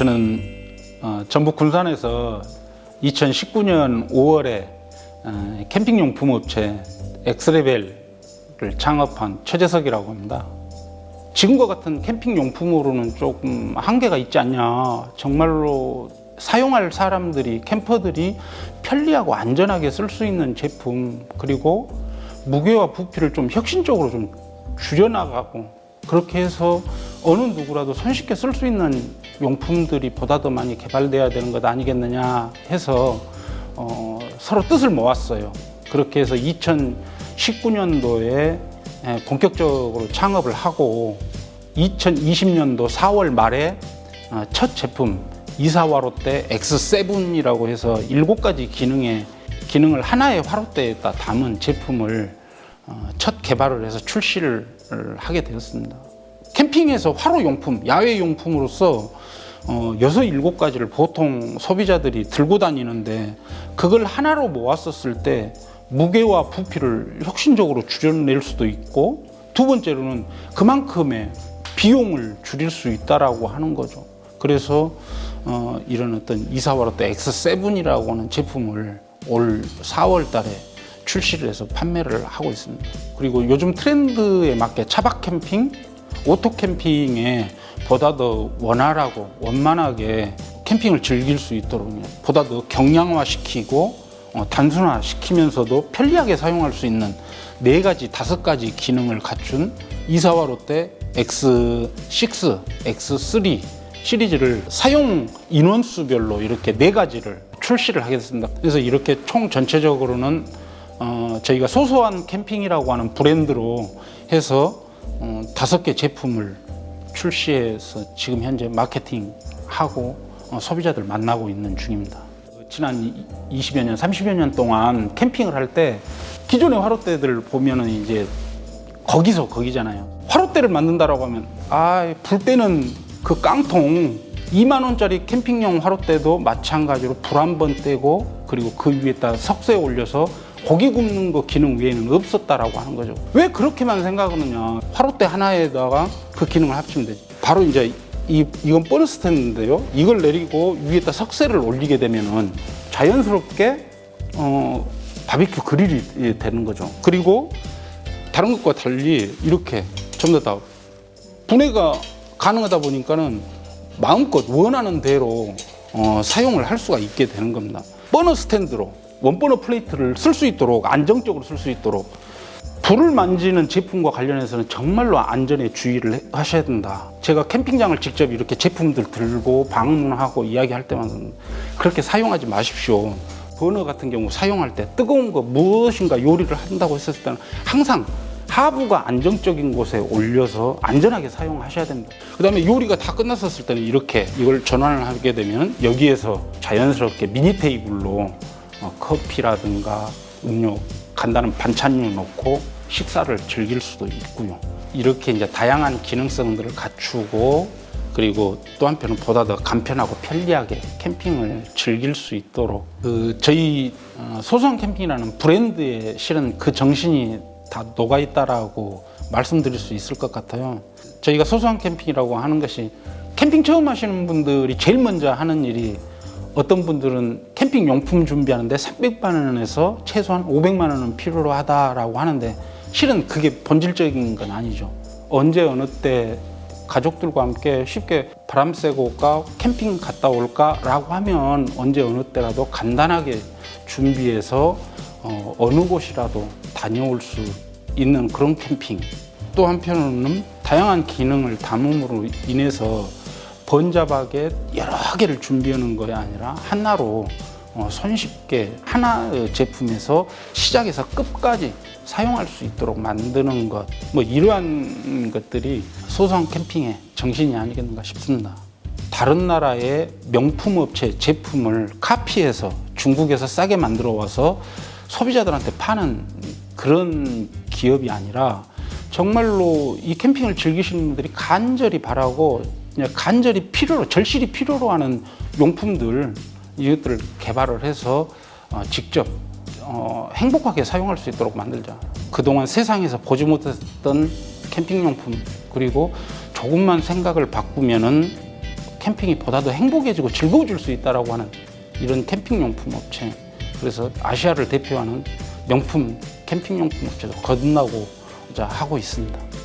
저는 어, 전북 군산에서 2019년 5월에 어, 캠핑용품 업체 엑스레벨을 창업한 최재석이라고 합니다. 지금과 같은 캠핑용품으로는 조금 한계가 있지 않냐. 정말로 사용할 사람들이, 캠퍼들이 편리하고 안전하게 쓸 수 있는 제품, 그리고 무게와 부피를 좀 혁신적으로 좀 줄여나가고, 그렇게 해서 어느 누구라도 손쉽게 쓸 수 있는 용품들이 보다 더 많이 개발돼야 되는 것 아니겠느냐 해서 어, 서로 뜻을 모았어요. 그렇게 해서 2019년도에 본격적으로 창업을 하고 2020년도 4월 말에 어, 첫 제품 이사화롯대 X7이라고 해서 일곱 가지 기능의 기능을 하나의 화롯대에다 담은 제품을 어, 첫 개발을 해서 출시를 하게 되었습니다. 캠핑에서 화로 용품, 야외 용품으로서 어, 여섯 일곱 가지를 보통 소비자들이 들고 다니는데 그걸 하나로 모았었을 때 무게와 부피를 혁신적으로 줄여낼 수도 있고 두 번째로는 그만큼의 비용을 줄일 수 있다라고 하는 거죠. 그래서 어, 이런 어떤 이사와로또 X7이라고 하는 제품을 올 4월 달에 출시를 해서 판매를 하고 있습니다. 그리고 요즘 트렌드에 맞게 차박 캠핑, 오토 캠핑에 보다 더 원활하고 원만하게 캠핑을 즐길 수 있도록 보다 더 경량화시키고 어, 단순화시키면서도 편리하게 사용할 수 있는 네 가지, 다섯 가지 기능을 갖춘 이사와 롯데 X6, X3 시리즈를 사용 인원수별로 이렇게 네 가지를 출시를 하게 됐습니다. 그래서 이렇게 총 전체적으로는 어, 저희가 소소한 캠핑이라고 하는 브랜드로 해서 어, 다섯 개 제품을 출시해서 지금 현재 마케팅하고 어, 소비자들 만나고 있는 중입니다. 지난 20여 년, 30여 년 동안 캠핑을 할 때 기존의 화롯대들 보면은 이제 거기서 거기잖아요. 화롯대를 만든다라고 하면 아, 불 때는 그 깡통 2만 원짜리 캠핑용 화롯대도 마찬가지로 불 한 번 떼고 그리고 그 위에다 석쇠 올려서 고기 굽는 거 기능 외에는 없었다라고 하는 거죠. 왜 그렇게만 생각하느냐? 화롯대 하나에다가 그 기능을 합치면 되지. 바로 이제 이 이건 보너스 텐데요. 이걸 내리고 위에다 석쇠를 올리게 되면은 자연스럽게 어 바비큐 그릴이 되는 거죠. 그리고 다른 것과 달리 이렇게 전부 다 분해가 가능하다 보니까는 마음껏 원하는 대로 어, 사용을 할 수가 있게 되는 겁니다. 버너 스탠드로 원버너 플레이트를 쓸 수 있도록 안정적으로 쓸 수 있도록 불을 만지는 제품과 관련해서는 정말로 안전에 주의를 해- 하셔야 된다. 제가 캠핑장을 직접 이렇게 제품들 들고 방문하고 이야기할 때마다 그렇게 사용하지 마십시오. 버너 같은 경우 사용할 때 뜨거운 거 무엇인가 요리를 한다고 했을 때는 항상 하부가 안정적인 곳에 올려서 안전하게 사용하셔야 됩니다. 그 다음에 요리가 다 끝났었을 때는 이렇게 이걸 전환을 하게 되면 여기에서 자연스럽게 미니 테이블로 어, 커피라든가 음료, 간단한 반찬류 넣고 식사를 즐길 수도 있고요. 이렇게 이제 다양한 기능성들을 갖추고 그리고 또 한편은 보다 더 간편하고 편리하게 캠핑을 즐길 수 있도록 그 저희 어, 소소한 캠핑이라는 브랜드에 실은 그 정신이 다 녹아 있다라고 말씀드릴 수 있을 것 같아요. 저희가 소소한 캠핑이라고 하는 것이 캠핑 처음 하시는 분들이 제일 먼저 하는 일이 어떤 분들은 캠핑 용품 준비하는데 300만 원에서 최소한 500만 원은 필요로 하다라고 하는데 실은 그게 본질적인 건 아니죠. 언제 어느 때 가족들과 함께 쉽게 바람 쐬고 올까 캠핑 갔다 올까라고 하면 언제 어느 때라도 간단하게 준비해서 어, 어느 곳이라도 다녀올 수 있는 그런 캠핑. 또 한편으로는 다양한 기능을 담음으로 인해서 번잡하게 여러 개를 준비하는 것이 아니라 하나로 어, 손쉽게 하나의 제품에서 시작해서 끝까지 사용할 수 있도록 만드는 것, 뭐 이러한 것들이 소소한 캠핑의 정신이 아니겠는가 싶습니다. 다른 나라의 명품 업체 제품을 카피해서 중국에서 싸게 만들어 와서 소비자들한테 파는 그런 기업이 아니라 정말로 이 캠핑을 즐기시는 분들이 간절히 바라고 간절히 필요로 절실히 필요로 하는 용품들 이것들을 개발을 해서 어, 직접 어, 행복하게 사용할 수 있도록 만들자. 그동안 세상에서 보지 못했던 캠핑 용품 그리고 조금만 생각을 바꾸면은 캠핑이 보다 더 행복해지고 즐거워질 수 있다라고 하는 이런 캠핑 용품 업체. 그래서 아시아를 대표하는 명품 캠핑 용품 업체도 거듭나고자 하고 있습니다.